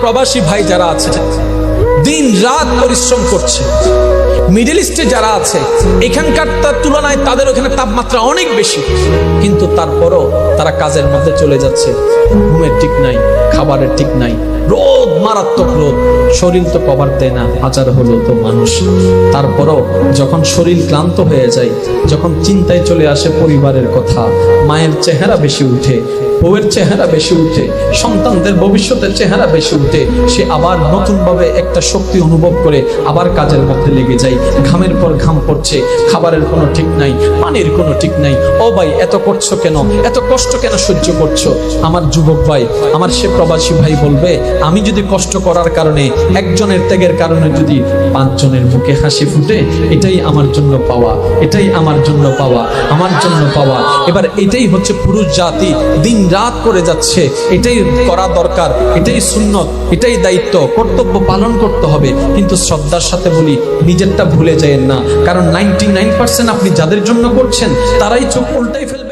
প্রবাসী ভাই যারা আছে দিন রাত পরিশ্রম করছে। মিডিল ইস্টে যারা আছে, এখানকার তার তুলনায় তাদের ওখানে তাপমাত্রা অনেক বেশি। কিন্তু তারপরও তারা কাজের মধ্যে চলে যাচ্ছে। ঘুমের ঠিক নাই, খাবারের ঠিক নাই, রোদ মারাত্মক রোদ। শরীর তো কভার দেয় না হাজার হলো তো মানুষ। তারপরও যখন শরীর ক্লান্ত হয়ে যায়, যখন চিন্তায় চলে আসে পরিবারের কথা, মায়ের চেহারা বেশি উঠে, বউয়ের চেহারা বেশি উঠে, সন্তানদের ভবিষ্যতের চেহারা বেশি উঠে, সে আবার নতুনভাবে একটা শক্তি অনুভব করে আবার কাজের মধ্যে লেগে যায়। ঘামের পর ঘাম পড়ছে, খাবারের কোনো ঠিক নাই, পানির কোনো ঠিক নাই। ও ভাই, এত করছ কেন? এত কষ্ট কেন সহ্য করছ? আমার যুবক ভাই, আমার সে প্রবাসী ভাই বলবে, আমি যদি কষ্ট করার কারণে একজনের ত্যাগের কারণে যদি পাঁচজনের মুখে হাসি ফুটে, এটাই আমার জন্য পাওয়া, এটাই আমার জন্য পাওয়া, আমার জন্য পাওয়া। এবার এটাই হচ্ছে পুরুষ জাতি, দিন রাত করে যাচ্ছে, এটাই করা দরকার, এটাই সুন্নত, এটাই দায়িত্ব, কর্তব্য পালন করতে হবে। কিন্তু শ্রদ্ধার সাথে বলি, নিজেরটা ভুলে যায়েন না। কারণ নাইনটি আপনি যাদের জন্য করছেন, তারাই চোখ উল্টাই ফেলবে।